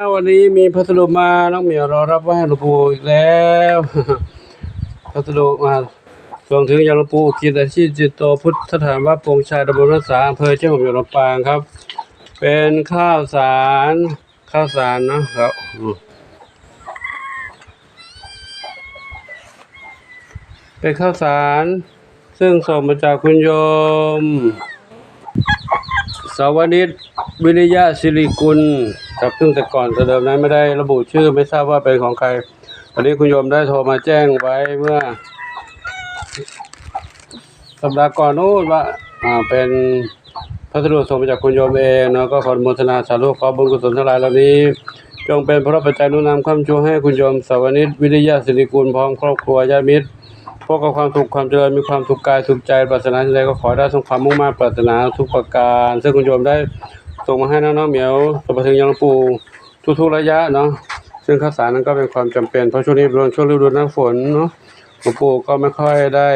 วันนี้มีพัสดุมาน้องเหมียวรอรับไหว้หลวงปู่อีกแล้วพัสดุมาส่งถึงยังหลวงปู่กิจอาชีพจิตโตพุทธสถานวัดโปงชัยตำบลรักษาอำเภอเชียงของหมียวลำปางครับ เป็นข้าวสารข้าวสารนะครับเป็นข้าวสาร ซึ่งส่งมาจากคุณโยม สวนิชวิริยะสิริกุล ครับซึ่งแต่ก่อนแต่เดิมนั้นไม่ได้ระบุชื่อไม่ทราบว่าเป็นของใครตอนนี้คุณโยมได้โทรมาแจ้งไว้เมื่อ สัปดาห์ก่อนนู้นว่าอ่าเป็นพัสดุส่งมาจากคุณโยมเองเนาะก็ขออนุโมทนาสาธุขอบุญกุศลทั้งหลายเหล่านี้ จงเป็นพระปัจจัยนุนนำความช่วยให้คุณโยมสวนิชวิริยะสิริกุลพร้อมครอบครัวญาติมิตรพวกกับความสุขความเจริญมีความสุขกายสุขใจปรารถนาสิ่งใดก็ขอได้สมความมุ่งมั่นปรารถนาทุกประการ ซึ่งคุณโยมได้ ส่งมาให้น้องๆเหมียวสมบัติงยังหลวงปู่ทุกๆระยะเนาะซึ่งข้าวสารนั้นก็เป็นความจำเป็นเพราะช่วงนี้เป็นช่วงฤดูหน้าฝนเนาะหลวงปู่ก็ไม่ค่อยได้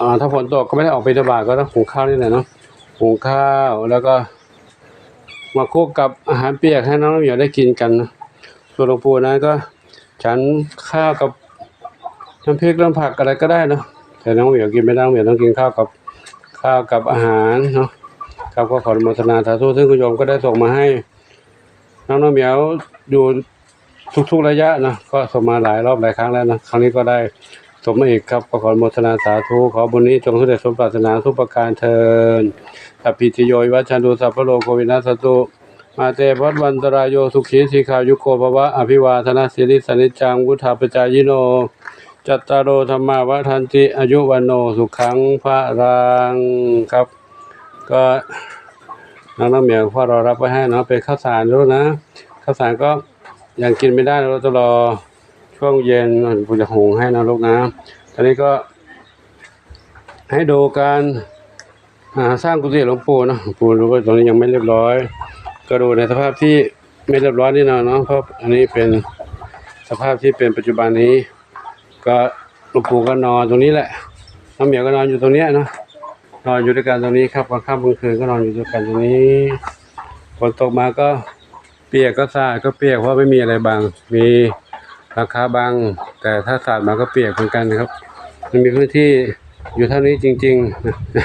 อ่าถ้าฝนตกก็ไม่ได้ออกไปตบาก็ต้องหุงข้าวนี่แหละเนาะหุงข้าวแล้วก็ มาคู่กับอาหารเปียกให้น้องๆเหมียวได้กินกันนะส่วนหลวงปู่นั้นก็ ฉันข้าวกับน้ำพริกน้ำผักอะไรก็ได้เนาะแต่น้องเหมียวกินไม่ได้น้องเหมียวต้องกินข้าวกับข้าวกับอาหารเนาะ ครับก็ขออนุโมทนาสาธุซึ่งคุณโยมก็ได้ส่งมาให้ น้องน้องเหมียวอยู่ทุกๆระยะนะก็ส่งมาหลายรอบหลายครั้งแล้วนะครั้งนี้ก็ได้ส่งมาอีกครับก็ขออนุโมทนาสาธุขอบุญนี้จงสำเร็จสมปรารถนาทุกประการเทินสัพพิติโยวิวัชชันตุสัพพโลกวินาสตุมาเตพัดวันตรายโยสุขีสีขายุโกภวะอภิวาทนาสิริสนิจจังวุธาปจายโน จัตตารโอธรรมาวทันติอายุวันโนสุขังพระรังครับ ก็น้องน้ำเหมียวพ่อเรารับไว้ให้เนาะเป็นข้าวสารด้นะข้าวสารก็ยังกินไม่ได้เราจะรอช่วงเย็นผมจะหุงให้นะลูกนะตอนนี้ก็ ให้ดูการสร้างกุฏิหลวงปู่นะปู่รู้ว่าตรงนี้ยังไม่เรียบร้อย ก็ดูในสภาพที่ไม่เรียบร้อยนี่นะเนาะเพราะอันนี้เป็นสภาพที่เป็นปัจจุบันนี้ ก็หลวงปู่ก็นอนตรงนี้แหละน้องเหมียวก็นอนอยู่ตรงนี้เนาะ นอนอยู่ด้วยกันตรงนี้ครับกลางค่ำกลางคืนก็นอนอยู่ด้วยกันตรงนี้ฝนตกมาก็เปียกก็สาดก็เปียกเพราะไม่มีอะไรบังมีราคาบังแต่ถ้าสาดมาก็เปียกเหมือนกันนะครับ มันมีพื้นที่อยู่เท่านี้จริง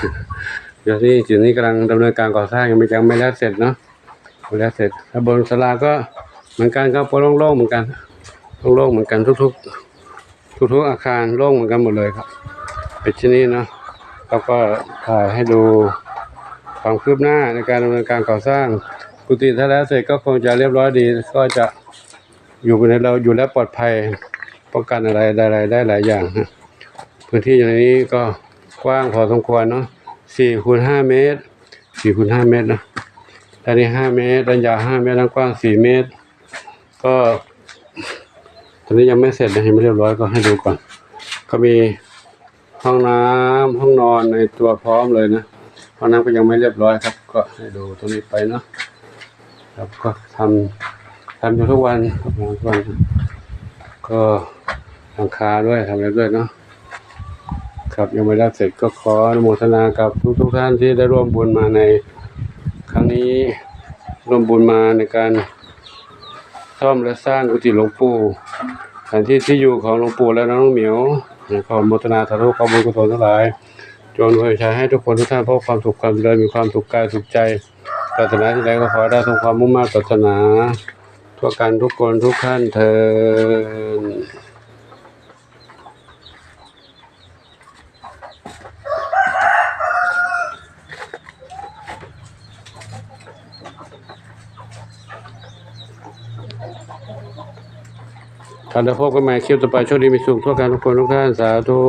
ๆเดี๋ยวนี้จุดนี้กำลังดำเนินการก่อสร้างยังไม่ยังไม่แล้วเสร็จเนาะไม่แล้วเสร็จแล้วบนศาลาก็เหมือนกันครับก็โล่งๆเหมือนกันโล่งๆเหมือนกันทุกๆ ทุกๆอาคารโล่งเหมือนกันหมดเลยครับเป็นที่นี้เนาะ แล้วก็ถ่ายให้ดูความคืบหน้าในการดำเนินการก่อสร้าง กุฏิถ้าแล้วเสร็จก็คงจะเรียบร้อยดี ก็จะอยู่ในเราอยู่แล้วปลอดภัยป้องกันอะไรได้หลายได้หลายอย่างนะพื้นที่อย่างนี้ก็กว้างพอสมควรเนาะสี่คูณห้าเมตรสี่คูณห้าเมตรนะด้านนี้ห้าเมตรด้านยาวห้าเมตรด้านกว้างสี่เมตร ก็ตอนนี้ยังไม่เสร็จนะยังไม่เรียบร้อยก็ให้ดูก่อน ก็มี ห้องน้ำห้องนอนในตัวพร้อมเลยนะห้องน้ำก็ยังไม่เรียบร้อยครับ ก็ให้ดูตรงนี้ไปเนาะครับก็ทำทำอยู่ทุกวันทำทุกวัน ก็หลังคาด้วยทำอะไรด้วยเนาะครับยังไม่ได้เสร็จก็ขออนุโมทนากับทุกทุกท่านที่ได้ร่วมบุญมาในครั้งนี้ร่วมบุญมาในการซ่อมและสร้างกุฏิหลวงปู่สถานที่ที่อยู่ของหลวงปู่และน้องเหมียว ขออนุโมทนาสาธุขอบุญกุศลทั้งหลาย จงอวยชัยให้ทุกคนทุกท่านพบความสุขความเจริญมีความสุขกายสุขใจปรารถนาที่ใดก็ขอได้ทรงความมุ่งมั่นปรารถนาทั่วกันทุกคนทุกท่านเทิ นท่านจะพบกันใหม่คลิปต่อไปโชคดีมีสุขทั่วกันทุกคนทุกท่านสาธุ